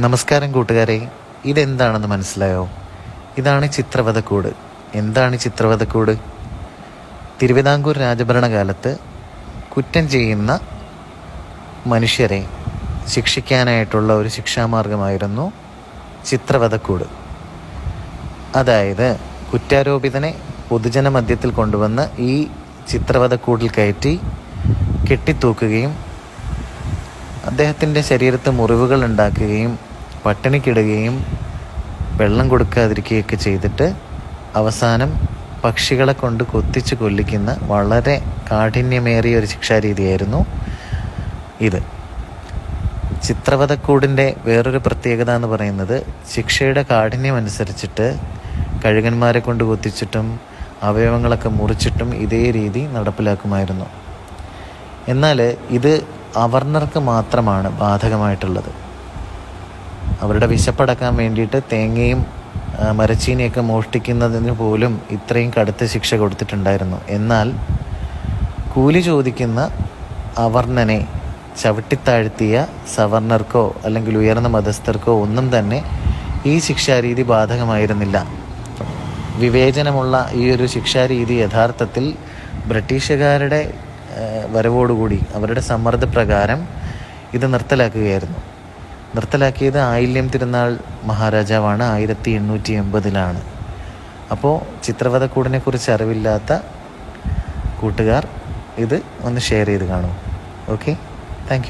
നമസ്കാരം കൂട്ടുകാരെ ഇതെന്താണെന്ന് മനസ്സിലായോ? ഇതാണ് ചിത്രവധക്കൂട്. എന്താണ് ചിത്രവധക്കൂട്? തിരുവിതാംകൂർ രാജഭരണകാലത്ത് കുറ്റം ചെയ്യുന്ന മനുഷ്യരെ ശിക്ഷിക്കാനായിട്ടുള്ള ഒരു ശിക്ഷാമാർഗമായിരുന്നു ചിത്രവധക്കൂട്. അതായത് കുറ്റാരോപിതനെ പൊതുജന മധ്യത്തിൽ കൊണ്ടുവന്ന് ഈ ചിത്രവധക്കൂടിൽ കയറ്റി കെട്ടിത്തൂക്കുകയും അദ്ദേഹത്തിന്റെ ശരീരത്ത് മുറിവുകൾ ഉണ്ടാക്കുകയും പട്ടിണിക്കിടുകയും വെള്ളം കൊടുക്കാതിരിക്കുകയൊക്കെ ചെയ്തിട്ട് അവസാനം പക്ഷികളെ കൊണ്ട് കൊത്തിച്ച് കൊല്ലിക്കുന്ന വളരെ കാഠിന്യമേറിയ ഒരു ശിക്ഷാരീതിയായിരുന്നു ഇത്. ചിത്രവധക്കൂടിന്റെ വേറൊരു പ്രത്യേകത എന്ന് പറയുന്നത് ശിക്ഷയുടെ കാഠിന്യം അനുസരിച്ചിട്ട് കഴുകന്മാരെ കൊണ്ട് കൊത്തിച്ചിട്ടും അവയവങ്ങളൊക്കെ മുറിച്ചിട്ടും ഇതേ രീതി നടപ്പിലാക്കുമായിരുന്നു. എന്നാൽ ഇത് അവർണർക്ക് മാത്രമാണ് ബാധകമായിട്ടുള്ളത്. അവരുടെ വിശപ്പടക്കാൻ വേണ്ടിയിട്ട് തേങ്ങയും മരച്ചീനിയൊക്കെ മോഷ്ടിക്കുന്നതിന് പോലും ഇത്രയും കടുത്ത ശിക്ഷ കൊടുത്തിട്ടുണ്ടായിരുന്നു. എന്നാൽ കൂലി ചോദിക്കുന്ന അവർണനെ ചവിട്ടിത്താഴ്ത്തിയ സവർണർക്കോ അല്ലെങ്കിൽ ഉയർന്ന മതസ്ഥർക്കോ ഒന്നും തന്നെ ഈ ശിക്ഷാരീതി ബാധകമായിരുന്നില്ല. വിവേചനമുള്ള ഈ ഒരു ശിക്ഷാരീതി യഥാർത്ഥത്തിൽ ബ്രിട്ടീഷുകാരുടെ വരവോടുകൂടി അവരുടെ സമ്മർദ്ദപ്രകാരം ഇത് നിർത്തലാക്കുകയായിരുന്നു. നിർത്തലാക്കിയത് ആയില്യം തിരുനാൾ മഹാരാജാവാണ് ആയിരത്തി എണ്ണൂറ്റി എൺപതിലാണ് അപ്പോൾ ചിത്രവധക്കൂടിനെ കുറിച്ച് അറിവില്ലാത്ത കൂട്ടുകാർ ഇത് ഒന്ന് ഷെയർ ചെയ്ത് കാണൂ. Okay thank